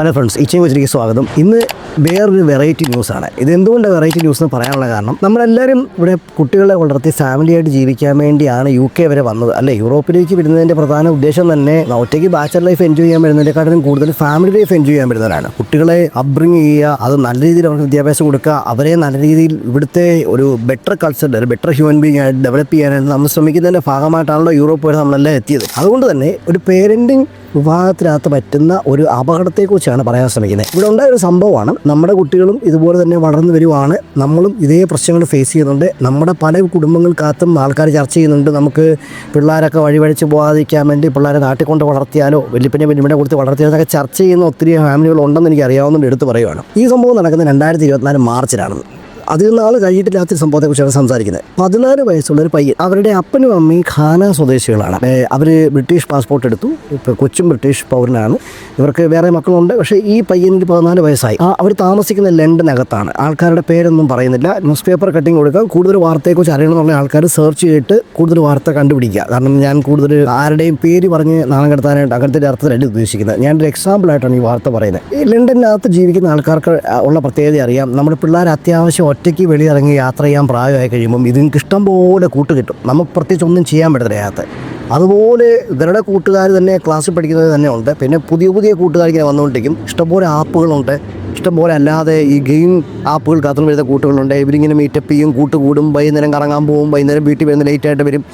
Hello friends ഇച്ചയും വെച്ചിരിക്കും സ്വാഗതം. ഇന്ന് വേറൊരു വെറൈറ്റി ന്യൂസാണ് ഇത് എന്തുകൊണ്ട് വെറൈറ്റി ന്യൂസ് എന്ന് പറയാനുള്ള കാരണം നമ്മളെല്ലാവരും ഇവിടെ കുട്ടികളെ വളർത്തി ഫാമിലിയായിട്ട് ജീവിക്കാൻ വേണ്ടിയാണ് യു കെ വരെ വന്നത്. അല്ലെ? യൂറോപ്പിലേക്ക് വരുന്നതിന്റെ പ്രധാന ഉദ്ദേശം തന്നെ ഒറ്റയ്ക്ക് ബാച്ചർ ലൈഫ് എൻജോയ് ചെയ്യാൻ വരുന്നതിനെക്കാട്ടിലും കൂടുതൽ ഫാമിലി ലൈഫ് എൻജോയ് ചെയ്യാൻ വരുന്നവരാണ്. കുട്ടികളെ അപ്ബ്രിങ് ചെയ്യുക അത് നല്ല രീതിയിൽ അവർക്ക് വിദ്യാഭ്യാസം കൊടുക്കുക അവരെ നല്ല രീതിയിൽ ഇവിടുത്തെ ഒരു ബെറ്റർ കൾച്ചർ ഒരു ബെറ്റർ ഹ്യൂമൻ ബീങ് ആയിട്ട് ഡെവലപ്പ് ചെയ്യാനായിട്ട് നമ്മൾ ശ്രമിക്കുന്നതിന്റെ ഭാഗമായിട്ടാണല്ലോ യൂറോപ്പ് വരെ നമ്മളെല്ലാം എത്തിയത്. അതുകൊണ്ട് തന്നെ ഒരു പേരന്റിങ് വിവാഹത്തിനകത്ത് പറ്റുന്ന ഒരു അപകടത്തെക്കുറിച്ചാണ് പറയാൻ ശ്രമിക്കുന്നത്. ഇവിടെ ഉണ്ടായ ഒരു സംഭവമാണ് നമ്മുടെ കുട്ടികളും ഇതുപോലെ തന്നെ വളർന്നു വരുവാണ്. നമ്മളും ഇതേ പ്രശ്നങ്ങൾ ഫേസ് ചെയ്യുന്നുണ്ട്. നമ്മുടെ പല കുടുംബങ്ങൾക്കകത്തും ആൾക്കാർ ചർച്ച ചെയ്യുന്നുണ്ട്. നമുക്ക് പിള്ളേരൊക്കെ വഴിവഴിച്ച് പോകാതിരിക്കാൻ വേണ്ടി പിള്ളേരെ നാട്ടിൽ കൊണ്ട് വളർത്തിയാലോ വലിയപ്പനെ വലിയപ്പിനെ കൊടുത്ത് വളർത്തിയാലോ എന്നൊക്കെ ചർച്ച ചെയ്യുന്ന ഒത്തിരി ഫാമിലികൾ ഉണ്ടെന്ന് എനിക്ക് അറിയാവുന്നതുകൊണ്ട് എടുത്ത് പറയുവാണ്. ഈ സംഭവം നടക്കുന്നത് രണ്ടായിരത്തി ഇരുപത്തിനാല് മാർച്ചിലാണ് അതിൽ നാൾ കഴിഞ്ഞിട്ടില്ലാത്ത സംഭവത്തെക്കുറിച്ചാണ് സംസാരിക്കുന്നത്. പതിനാല് വയസ്സുള്ള ഒരു പയ്യൻ അവരുടെ അപ്പനും അമ്മയും ഖാന സ്വദേശികളാണ്. അവർ ബ്രിട്ടീഷ് പാസ്പോർട്ട് എടുത്തു. ഇപ്പോൾ കൊച്ചും ബ്രിട്ടീഷ് പൗരനാണ്. ഇവർക്ക് വേറെ മക്കളുണ്ട്. പക്ഷേ ഈ പയ്യനിൽ പതിനാല് വയസ്സായി. ആ അവർ താമസിക്കുന്ന ലണ്ടനകത്താണ് ആൾക്കാരുടെ പേരൊന്നും പറയുന്നില്ല. ന്യൂസ് പേപ്പർ കട്ടിങ് കൊടുക്കുക. കൂടുതൽ വാർത്തയെക്കുറിച്ച് അറിയണമെന്നുള്ള ആൾക്കാർ സെർച്ച് ചെയ്തിട്ട് കൂടുതൽ വാർത്ത കണ്ടുപിടിക്കുക. കാരണം ഞാൻ കൂടുതൽ ആരുടെയും പേര് പറഞ്ഞ് നാണം കടത്താനായിട്ട് അങ്ങനത്തെ ഒരു അർത്ഥത്തിലല്ല ഉദ്ദേശിക്കുന്നത്. ഞാനൊരു എക്സാമ്പിളായിട്ടാണ് ഈ വാർത്ത പറയുന്നത്. ഈ ലണ്ടനകത്ത് ജീവിക്കുന്ന ആൾക്കാർക്ക് ഉള്ള പ്രത്യേകത അറിയാം. നമ്മുടെ പിള്ളേർ അത്യാവശ്യം ഒറ്റയ്ക്ക് വെളിയിറങ്ങി യാത്ര ചെയ്യാൻ പ്രായമായി കഴിയുമ്പം ഇതിങ്ങൾക്ക് ഇഷ്ടം പോലെ കൂട്ട് കിട്ടും. നമുക്ക് പ്രത്യേകിച്ച് ഒന്നും ചെയ്യാൻ പറ്റത്തില്ല അതിനകത്ത്. അതുപോലെ ഇവരുടെ കൂട്ടുകാർ തന്നെ ക്ലാസ്സിൽ പഠിക്കുന്നത് തന്നെ ഉണ്ട്. പിന്നെ പുതിയ പുതിയ കൂട്ടുകാർ ഇങ്ങനെ വന്നുകൊണ്ടിരിക്കും. ഇഷ്ടംപോലെ ആപ്പുകളുണ്ട് ഇഷ്ടംപോലെ അല്ലാതെ ഈ ഗെയിം ആപ്പുകൾ കത്തുന്ന വരുന്ന കൂട്ടുകളുണ്ട്. ഇവരിങ്ങനെ മീറ്റപ്പ് ചെയ്യും കൂട്ടുകൂടും വൈകുന്നേരം കറങ്ങാൻ പോകും വൈകുന്നേരം വീട്ടിൽ വരുന്ന ലേറ്റ് ആയിട്ട് വരും.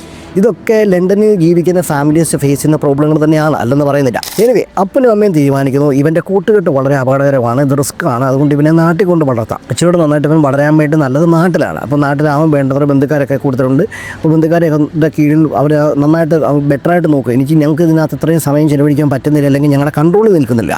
ഇതൊക്കെ ലണ്ടനിൽ ജീവിക്കുന്ന ഫാമിലീസ് ഫേസ് ചെയ്യുന്ന പ്രോബ്ലങ്ങൾ തന്നെയാണ് അല്ലെന്ന് പറയുന്നില്ല. എനിവേ അപ്പനും അമ്മയും തീരുമാനിക്കുന്നു ഇവന്റെ കൂട്ടുകെട്ട് വളരെ അപകടകരമാണ് ഇത് റിസ്ക് ആണ്. അതുകൊണ്ട് ഇവനെ നാട്ടിൽ കൊണ്ട് വളർത്താം. അച്ഛനോട് നന്നായിട്ട് ഇവൻ വളരാൻ വേണ്ടി നല്ലത് നാട്ടിലാണ്. അപ്പോൾ നാട്ടിലാവാൻ വേണ്ടത്ര ബന്ധുക്കാരൊക്കെ കൊടുത്തിട്ടുണ്ട്. അപ്പോൾ ബന്ധുക്കാരെ കീഴിൽ അവർ നന്നായിട്ട് ബെറ്ററായിട്ട് നോക്കുക എനിക്ക് ഞങ്ങൾക്ക് ഇതിനകത്ത് ഇത്രയും സമയം ചെലവഴിക്കാൻ പറ്റുന്നില്ല അല്ലെങ്കിൽ ഞങ്ങളുടെ കൺട്രോളിൽ നിൽക്കുന്നില്ല.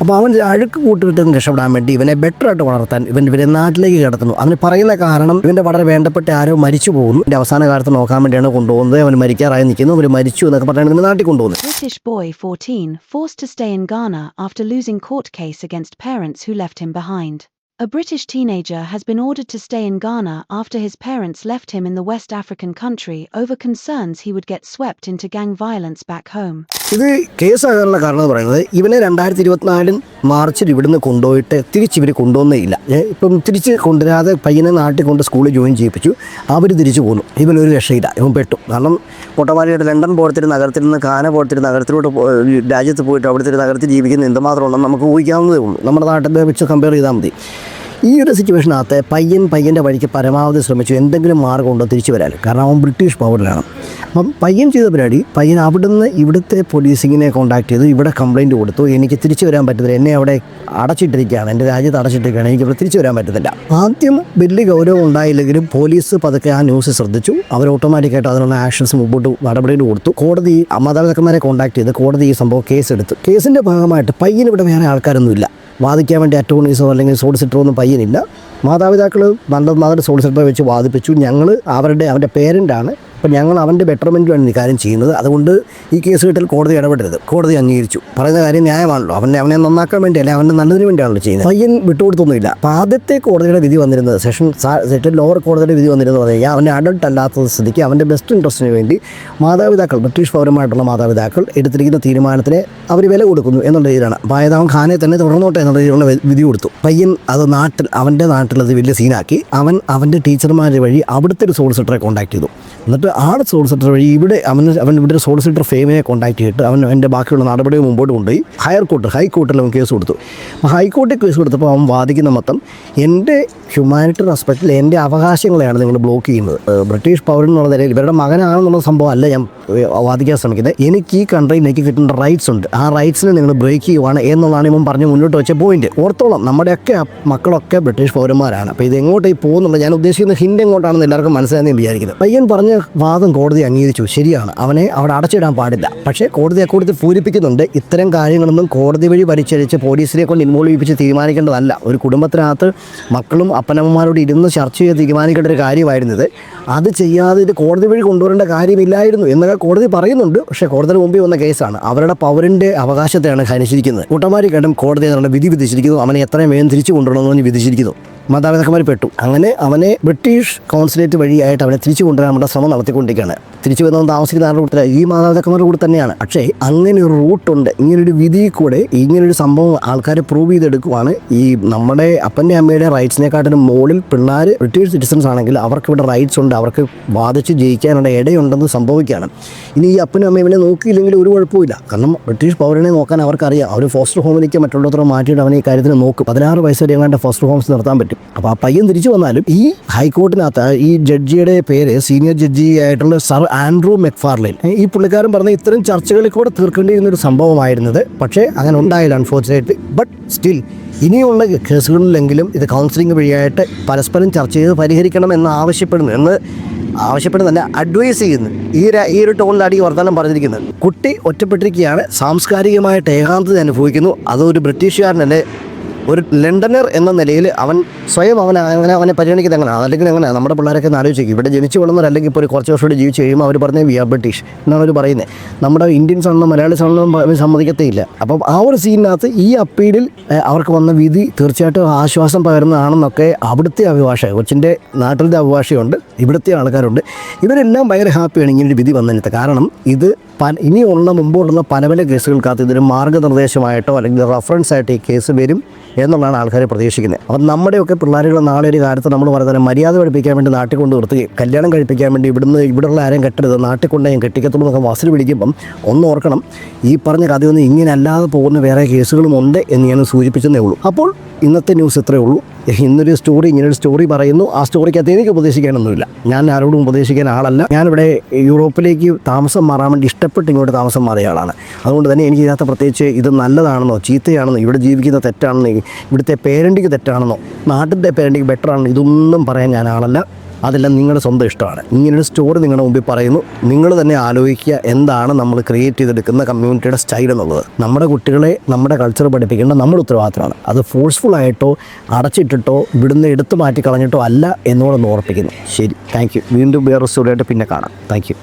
അപ്പോൾ അവൻ അഴുക്ക് കൂട്ടുകെട്ടിൽ നിന്ന് രക്ഷപ്പെടാൻ വേണ്ടി ഇവനെ ബെറ്ററായിട്ട് വളർത്താൻ ഇവൻ ഇവരെ നാട്ടിലേക്ക് കിടത്തുന്നു അവന് പറയുന്ന കാരണം ഇവൻ്റെ വളരെ വേണ്ടപ്പെട്ട ആരോ മരിച്ചു പോകുന്നു എൻ്റെ അവസാന കാലത്ത് നോക്കാൻ വേണ്ടിയാണ് കൊണ്ടുപോകുന്നത് അവൻ മരിക്കാറായി നിൽക്കുന്നു അവന് മരിച്ചു എന്നൊക്കെ പറഞ്ഞാണ് ഇവനെ നാട്ടിൽ കൊണ്ടുപോകുന്നത് British boy 14 forced to stay in Ghana after losing court case against parents who left him behind. A British teenager has been ordered to stay in Ghana after his parents left him in the West African country over concerns he would get swept into gang violence back home. ഇത് കേസാകാനുള്ള കാരണം എന്ന് പറയുന്നത് ഇവനെ രണ്ടായിരത്തി ഇരുപത്തിനാലിൽ മാർച്ചിൽ ഇവിടുന്ന് കൊണ്ടുപോയിട്ട് തിരിച്ച് ഇവർ കൊണ്ടുവന്നേ ഇല്ല. ഇപ്പം തിരിച്ച് കൊണ്ടുവരാതെ പയ്യനെ നാട്ടിൽ കൊണ്ട് സ്കൂളിൽ ജോയിൻ ചെയ്യിപ്പിച്ചു. അവർ തിരിച്ചു പോന്നു. ഇവനൊരു രക്ഷയില്ല. ഇവൻ പെട്ടു. കാരണം പൊട്ടമാരിയുടെ ലണ്ടൻ പോലത്തെ നഗരത്തിൽ നിന്ന് കാന പോലത്തെ നഗരത്തിലോട്ട് രാജ്യത്ത് പോയിട്ട് അവിടുത്തെ ഒരു നഗരത്തിൽ ജീവിക്കുന്ന എന്തുമാത്രം ഉണ്ടെന്ന് നമുക്ക് ഊഹിക്കാവുന്നതേ ഉള്ളൂ. നമ്മുടെ നാട്ടിൽ വെച്ച് കമ്പയർ ചെയ്താൽ മതി. ഈ ഒരു സിറ്റുവേഷനകത്ത് പയ്യൻ പയ്യന്റെ വഴിക്ക് പരമാവധി ശ്രമിച്ചു. എന്തെങ്കിലും മാർഗം ഉണ്ടോ തിരിച്ചു വരാൻ? കാരണം അവൻ ബ്രിട്ടീഷ് പൗരനാണ്. അപ്പം പയ്യൻ ചെയ്ത പരിപാടി പയ്യൻ അവിടുന്ന് ഇവിടുത്തെ പോലീസിങ്ങിനെ കോൺടാക്ട് ചെയ്തു ഇവിടെ കംപ്ലയിന്റ് കൊടുത്തു. എനിക്ക് തിരിച്ചു വരാൻ പറ്റുന്നില്ല എന്നെ അവിടെ അടച്ചിട്ടിരിക്കുകയാണ്. എന്റെ രാജ്യത്ത് അടച്ചിട്ടിരിക്കുകയാണ്. എനിക്ക് ഇവിടെ തിരിച്ചു വരാൻ പറ്റുന്നില്ല ആദ്യം വലിയ ഗൗരവം ഉണ്ടായില്ലെങ്കിലും പോലീസ് പതുക്കെ ആ ന്യൂസ് ശ്രദ്ധിച്ചു. അവർ ഓട്ടോമാറ്റിക്കായിട്ട് അതിനുള്ള ആക്ഷൻസ് മുമ്പോട്ട് നടപടികൾ കൊടുത്തു. കോടതി മാതാപിതാക്കന്മാരെ കോൺടാക്ട് ചെയ്ത് കോടതി ഈ സംഭവം കേസ് എടുത്തു. കേസിന്റെ ഭാഗമായിട്ട് പയ്യൻ ഇവിടെ വേറെ ആൾക്കാരൊന്നുമില്ല. വാദിക്കാൻ വേണ്ടി അറ്റോർണീസോ അല്ലെങ്കിൽ സോളിസിറ്ററോ ഒന്നും പയ്യനില്ല. മാതാപിതാക്കൾ നല്ലത് മാതാവിന്റെ സോളിസിറ്ററെ വെച്ച് വാദിപ്പിച്ചു. ഞങ്ങൾ അവരുടെ അവന്റെ പേരന്റാണ് അപ്പോൾ ഞങ്ങൾ അവന്റെ ബെറ്റർമെന്റിലാണ് ഈ കാര്യം ചെയ്യുന്നത്. അതുകൊണ്ട് ഈ കേസ് കിട്ടൽ കോടതി ഇടപെടരുത്. കോടതി അംഗീകരിച്ചു. പറയുന്ന കാര്യം ന്യായമാണല്ലോ. അവനെ അവനെ നന്നാക്കാൻ വേണ്ടിയല്ല അവന്റെ നല്ലതിന് വേണ്ടിയാണല്ലോ ചെയ്യുന്നത്. പയ്യൻ വിട്ടുകൊടുത്തൊന്നുമില്ല. അപ്പം ആദ്യത്തെ കോടതിയുടെ വിധി വന്നിരുന്നത് സെഷൻ സെഷൻ ലോവർ കോടതിയുടെ വിധി വന്നിരുന്നത് കഴിഞ്ഞാൽ അവന്റെ അഡൾട്ട് അല്ലാത്ത സ്ഥിതിക്ക് അവന്റെ ബെസ്റ്റ് ഇൻട്രസ്റ്റിന് വേണ്ടി മാതാപിതാക്കൾ ബ്രിട്ടീഷ് പൗരന്മാരായിട്ടുള്ള മാതാപിതാക്കൾ എടുത്തിരിക്കുന്ന തീരുമാനത്തിന് അവർ വില കൊടുക്കുന്നു എന്നുള്ള രീതിയിലാണ്. അപ്പോൾ ഖാനെ തന്നെ തുടർന്നോട്ടെ എന്നുള്ള രീതിയിലുള്ള വിധി കൊടുത്തു. പയ്യൻ അത് നാട്ടിൽ അവന്റെ നാട്ടിൽ അത് വലിയ സീനാക്കി അവൻ അവന്റെ ടീച്ചർമാർ വഴി അവിടുത്തെ ഒരു സോളിസിറ്ററെ കോൺടാക്ട് ചെയ്തു. എന്നിട്ട് ആടെ സോളിസിറ്റർ വഴി ഇവിടെ അവൻ അവൻ ഇവിടെ സോളിസിറ്റർ ഫേമിനെ കോൺടാക്ട് ചെയ്തിട്ട് അവൻ എന്റെ ബാക്കിയുള്ള നടപടികൾ മുമ്പോട്ട് കൊണ്ടുപോയി. ഹയർ കോർട്ട് ഹൈക്കോർട്ടിൽ അവൻ കേസ് കൊടുത്തു. ഹൈക്കോർട്ടിൽ കേസ് കൊടുത്തപ്പോൾ അവൻ വാദിക്കുന്ന മൊത്തം എന്റെ ഹ്യൂമാനിറ്റി റെസ്പെക്റ്റിൽ എന്റെ അവകാശങ്ങളെയാണ് നിങ്ങൾ ബ്ലോക്ക് ചെയ്യുന്നത്. ബ്രിട്ടീഷ് പൗരൻ എന്നുള്ള നിലയിൽ ഇവരുടെ മകനാണെന്നുള്ള സംഭവം അല്ല ഞാൻ വാദിക്കാൻ ശ്രമിക്കുന്നത്. എനിക്ക് ഈ കൺട്രിയിൽ എനിക്ക് കിട്ടുന്ന റൈറ്റ്സ് ഉണ്ട്. ആ റൈറ്റ്സിനെ നിങ്ങൾ ബ്രേക്ക് ചെയ്യുവാണ് എന്നുള്ളതാണ് ഇവൻ പറഞ്ഞ് മുന്നോട്ട് വെച്ച പോയിന്റ് ഓർത്തോളം നമ്മുടെയൊക്കെ മക്കളൊക്കെ ബ്രിട്ടീഷ് പൗരന്മാരാണ്. അപ്പോൾ ഇത് എങ്ങോട്ട് ഈ പോകുന്നുള്ളത്? ഞാൻ ഉദ്ദേശിക്കുന്ന ഹിൻഡ് എങ്ങോട്ടാണെന്ന് എല്ലാവർക്കും മനസ്സിലായെന്ന് വിചാരിക്കുന്നത് പയ്യൻ പറഞ്ഞ വാദം കോടതി അംഗീകരിച്ചു. ശരിയാണ്. അവനെ അവിടെ അടച്ചിടാൻ പാടില്ല. പക്ഷേ കോടതി അക്കൂട്ടത്തിൽ പൂരിപ്പിക്കുന്നുണ്ട്. ഇത്തരം കാര്യങ്ങളൊന്നും കോടതി വഴി പരിചരിച്ച് പോലീസിനെ കൊണ്ട് ഇൻവോൾവ് ചെയ്യിപ്പിച്ച് തീരുമാനിക്കേണ്ടതല്ല. ഒരു കുടുംബത്തിനകത്ത് മക്കളും അപ്പനമ്മമാരോട് ഇരുന്ന് ചർച്ച ചെയ്ത് തീരുമാനിക്കേണ്ട ഒരു കാര്യമായിരുന്നത്. അത് ചെയ്യാതെ ഇത് കോടതി വഴി കൊണ്ടുവരേണ്ട കാര്യമില്ലായിരുന്നു എന്നൊക്കെ കോടതി പറയുന്നുണ്ട്. പക്ഷേ കോടതിയുടെ മുമ്പിൽ വന്ന കേസാണ്. അവരുടെ പൗരന്റെ അവകാശത്തെയാണ് ഹനിച്ചിരിക്കുന്നത്. കൂട്ടമാരി കേട്ടും കോടതി എന്നുള്ള വിധി വിധിച്ചിരിക്കുന്നു. അവനെ എത്രയും വേഗം തിരിച്ചു കൊണ്ടുവരണമെന്ന് വിധിച്ചിരിക്കുന്നു. മാതാപിതാക്കന്മാർ പെട്ടു. അങ്ങനെ അവനെ ബ്രിട്ടീഷ് കോൺസുലേറ്റ് വഴിയായിട്ട് അവനെ തിരിച്ചു കൊണ്ടുവരാൻ നമ്മുടെ ശ്രമം നടത്തിക്കൊണ്ടിരിക്കുകയാണ്. തിരിച്ചു വരുന്ന താമസിക്കുന്ന ആരുടെ ഈ മാതാപിതാക്കന്മാരുടെ കൂടെ തന്നെയാണ്. പക്ഷേ അങ്ങനെ ഒരു റൂട്ടുണ്ട് ഇങ്ങനൊരു വിധി കൂടെ ഇങ്ങനൊരു സംഭവം ആൾക്കാരെ പ്രൂവ് ചെയ്തെടുക്കുവാണ് ഈ നമ്മുടെ അപ്പന്റെ അമ്മയുടെ റൈറ്റ്സിനെക്കാട്ടിനും മുകളിൽ പിള്ളേർ ബ്രിട്ടീഷ് സിറ്റിസൺസ് ആണെങ്കിൽ അവർക്ക് ഇവിടെ റൈറ്റ്സ് ഉണ്ട്. അവർക്ക് വാദിച്ച് ജയിക്കാനുള്ള ഇടയുണ്ടെന്ന് സംഭവിക്കുകയാണ്. ഇനി ഈ അപ്പനും അമ്മയും ഇവനെ നോക്കിയില്ലെങ്കിൽ ഒരു കുഴപ്പമില്ല കാരണം ബ്രിട്ടീഷ് പൗരനെ നോക്കാൻ അവർക്കറിയാം. അവർ ഫോസ്റ്റർ ഹോമിലേക്ക് മറ്റുള്ളവരെ മാറ്റിയിട്ട് അവനെ ഈ കാര്യത്തിന് നോക്കും. പതിനാറ് വയസ്സ് വരെ എങ്ങാണ്ട് ഫോസ്റ്റർ ഹോംസ് നടത്താൻ പറ്റും. അപ്പോൾ ആ പയ്യൻ തിരിച്ചു വന്നാലും ഈ ഹൈക്കോർട്ടിനകത്ത് ഈ ജഡ്ജിയുടെ പേര് സീനിയർ ജഡ്ജി ആയിട്ടുള്ള സർ ആൻഡ്രൂ മെക്ഫാർലിൻ ഈ പുള്ളിക്കാരൻ പറഞ്ഞ ഇത്തരം ചർച്ചകളിൽ കൂടെ തീർക്കേണ്ടിയിരുന്ന ഒരു സംഭവമായിരുന്നത്. പക്ഷേ അങ്ങനെ ഉണ്ടായില്ല അൺഫോർച്ചുനേറ്റ്ലി ബട്ട് സ്റ്റിൽ ഇനിയുള്ള കേസുകളിലെങ്കിലും ഇത് കൗൺസിലിംഗ് വഴിയായിട്ട് പരസ്പരം ചർച്ച ചെയ്ത് പരിഹരിക്കണം എന്ന് ആവശ്യപ്പെടുന്നു എന്ന് ആവശ്യപ്പെടുന്നല്ല അഡ്വൈസ് ചെയ്യുന്നു. ഈ ഈ ഒരു ടോണിലാണ് ഈ വർത്തമാനം പറഞ്ഞിരിക്കുന്നത്. കുട്ടി ഒറ്റപ്പെട്ടിരിക്കുകയാണ് സാംസ്കാരികമായിട്ട് ഏകാന്തത അനുഭവിക്കുന്നു. അതൊരു ബ്രിട്ടീഷുകാരനല്ലേ ഒരു ലണ്ടനർ എന്ന നിലയിൽ അവൻ സ്വയം അവൻ അങ്ങനെ അവനെ പരിഗണിക്കുന്നത് എങ്ങനെയാണ് അല്ലെങ്കിൽ എങ്ങനെ നമ്മുടെ പിള്ളേരൊക്കെ ഒന്ന് ആലോചിക്കും ഇവിടെ ജനിച്ചു വളർന്നവരല്ലെങ്കിൽ ഇപ്പോൾ ഒരു കുറച്ച് വർഷം കൂടി ജീവിച്ച് കഴിയുമ്പോൾ അവർ പറഞ്ഞ വി ആർ ബ്രിട്ടീഷ് എന്നാണ് അവർ പറയുന്നത്. നമ്മുടെ ഇന്ത്യൻസ് ആണെന്നോ മലയാളീസ് ആണെന്നോ അവർ സമ്മതിക്കത്തേ ഇല്ല അപ്പം ആ ഒരു സീനിനകത്ത് ഈ അപ്പീലിൽ അവർക്ക് വന്ന വിധി തീർച്ചയായിട്ടും ആശ്വാസം പകരുന്നതാണെന്നൊക്കെ അവിടുത്തെ അഭിഭാഷ കൊച്ചിന്റെ നാട്ടിലത്തെ അഭിഭാഷയുണ്ട് ഇവിടുത്തെ ആൾക്കാരുണ്ട്. ഇവരെല്ലാം ഭയങ്കര ഹാപ്പിയാണ് ഇങ്ങനൊരു വിധി വന്നതിനകത്ത് കാരണം ഇത് പല ഇനിയുള്ള മുമ്പോട്ടുള്ള പല പല കേസുകൾക്കകത്ത് ഇതൊരു മാർഗനിർദ്ദേശമായിട്ടോ അല്ലെങ്കിൽ റഫറൻസ് ആയിട്ട് ഈ കേസ് വരും. എന്നുള്ളതാണ് ആൾക്കാർ പ്രതീക്ഷിക്കുന്നത്. അപ്പം നമ്മുടെയൊക്കെ പിള്ളേരുകൾ നാളെ ഒരു കാലത്ത് നമ്മൾ പറയുന്നത് മര്യാദ പഠിപ്പിക്കാൻ വേണ്ടി നാട്ടിൽ കൊണ്ട് നിർത്തുകയും കല്യാണം കഴിപ്പിക്കാൻ വേണ്ടി ഇവിടുന്ന് ഇവിടെയുള്ള ആരെയും കെട്ടരുത് നാട്ടിൽ കൊണ്ട് ഞാൻ കെട്ടിക്കത്തുള്ളൂ എന്നൊക്കെ വാസിൽ പിടിക്കുമ്പം ഒന്ന് ഓർക്കണം ഈ പറഞ്ഞ കഥയൊന്നും ഇങ്ങനെ അല്ലാതെ പോകുന്ന വേറെ കേസുകളും ഉണ്ട് എന്ന് ഞാൻ സൂചിപ്പിച്ചതേ ഉള്ളൂ. അപ്പോൾ ഇന്നത്തെ ന്യൂസ് ഇത്രയേ ഉള്ളൂ. ഇന്നൊരു സ്റ്റോറി ഇങ്ങനൊരു സ്റ്റോറി പറയുന്നു. ആ സ്റ്റോറിക്കകത്ത് എനിക്ക് ഉപദേശിക്കാനൊന്നുമില്ല. ഞാൻ ആരോടും ഉപദേശിക്കാൻ ആളല്ല. ഞാനിവിടെ യൂറോപ്പിലേക്ക് താമസം മാറാൻ വേണ്ടി ഇഷ്ടപ്പെട്ട് ഇങ്ങോട്ട് താമസം മാറിയ ആളാണ്. അതുകൊണ്ട് തന്നെ എനിക്ക് ഇതിനകത്ത് പ്രത്യേകിച്ച് ഇത് നല്ലതാണെന്നോ ചീത്തയാണെന്നോ ഇവിടെ ജീവിക്കുന്ന തെറ്റാണെന്നോ ഇവിടുത്തെ പേരന്റിക്ക് തെറ്റാണെന്നോ നാട്ടിന്റെ പേരന്റിക്ക് ബെറ്ററാണെന്നോ ഇതൊന്നും പറയാൻ ഞാൻ ആളല്ല. അതെല്ലാം നിങ്ങളുടെ സ്വന്തം ഇഷ്ടമാണ്. ഇങ്ങനൊരു സ്റ്റോറി നിങ്ങളുടെ മുമ്പിൽ പറയുന്നു. നിങ്ങൾ തന്നെ ആലോചിക്കുക എന്താണ് നമ്മൾ ക്രിയേറ്റ് ചെയ്തെടുക്കുന്ന കമ്മ്യൂണിറ്റിയുടെ സ്റ്റൈൽ എന്നുള്ളത്. നമ്മുടെ കുട്ടികളെ നമ്മുടെ കൾച്ചർ പഠിപ്പിക്കേണ്ട നമ്മുടെ ഉത്തരവാദിത്തമാണ്. അത് ഫോഴ്സ്ഫുൾ ആയിട്ടോ അടച്ചിട്ടിട്ടോ ഇവിടുന്ന് എടുത്തു മാറ്റി കളഞ്ഞിട്ടോ അല്ല എന്നോടൊന്ന് ഓർപ്പിക്കുന്നു. ശരി താങ്ക് യു വീണ്ടും വേറൊരു സ്റ്റോറിയായിട്ട് പിന്നെ കാണാം. താങ്ക്